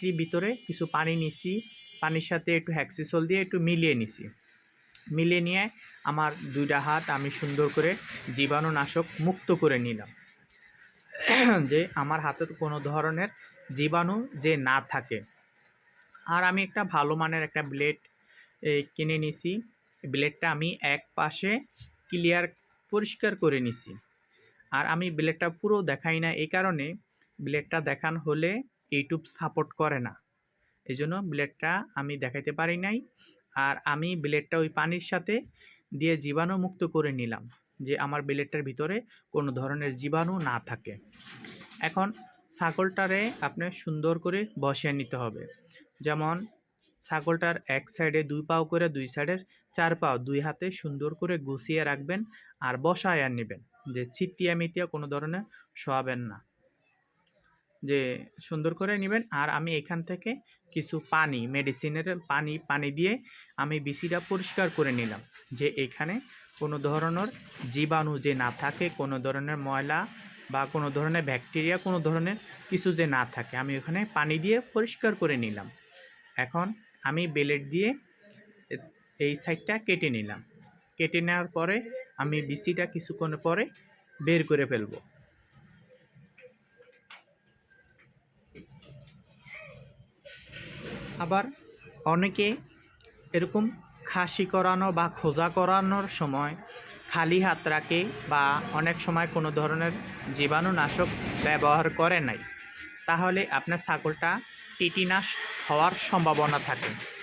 টির ভিতরে কিছু পানি নিছি, পানির সাথে একটু হ্যাক্সিসল দিয়ে একটু মিলিয়ে নিছি। মিলিয়ে নিয়ে আমার দুইটা হাত আমি সুন্দর করে জীবাণুনাশক মুক্ত করে নিলাম। যে আমার হাতে কোনো ধরনের জীবাণু যে না থাকে। আর আমি একটা ভালো মানের একটা ব্লেড কিনে নিছি। ব্লেডটা আমি এক পাশে ক্লিয়ার পরিষ্কার করে নিছি। আর আমি ব্লেডটা পুরো দেখাই না। এই কারণে ব্লেডটা দেখান হলে ইউটিউব সাপোর্ট করে না। এই জন্য ব্লেডটা আমি দেখাইতে পারি নাই আর আমি ব্লেডটা ওই পানির সাথে দিয়ে জীবাণু মুক্ত করে নিলাম যে আমার ব্লেডটার ভিতরে কোনো ধরনের জীবাণু না থাকে। এখন ছাগলটারে আপনি সুন্দর করে বসিয়ে নিতে হবে। যেমন ছাগলটার এক সাইডে দুই পাও করে, দুই সাইডের চার পাও, দুই হাতে সুন্দর করে গুছিয়ে রাখবেন আর বসায় আর নেবেন যে ছিটিয়া মিতিয়া কোনো ধরনের শোয়াবেন না। যে সুন্দর করে নেবেন। আর আমি এখান থেকে কিছু পানি মেডিসিনের পানি পানি দিয়ে আমি বিসিটা পরিষ্কার করে নিলাম। যে এখানে কোনো ধরনের জীবাণু যে না থাকে, কোনো ধরনের ময়লা বা কোনো ধরনের ব্যাকটেরিয়া কোনো ধরনের কিছু যে না থাকে, আমি ওখানে পানি দিয়ে পরিষ্কার করে নিলাম। এখন আমি বেলেট দিয়ে এই সাইডটা কেটে নিলাম। কেটে নেওয়ার পরে আমি বিসিটা কিছুক্ষণ পরে বের করে ফেলব। আবার অনেকে এরকম খাসি করানো বা খোঁজা করানোর সময় খালি হাত রাখে বা অনেক সময় কোনো ধরনের জীবাণুনাশক ব্যবহার করে নাই। তাহলে আপনার ছাগলটা টিটিনাশ হওয়ার সম্ভাবনা থাকে।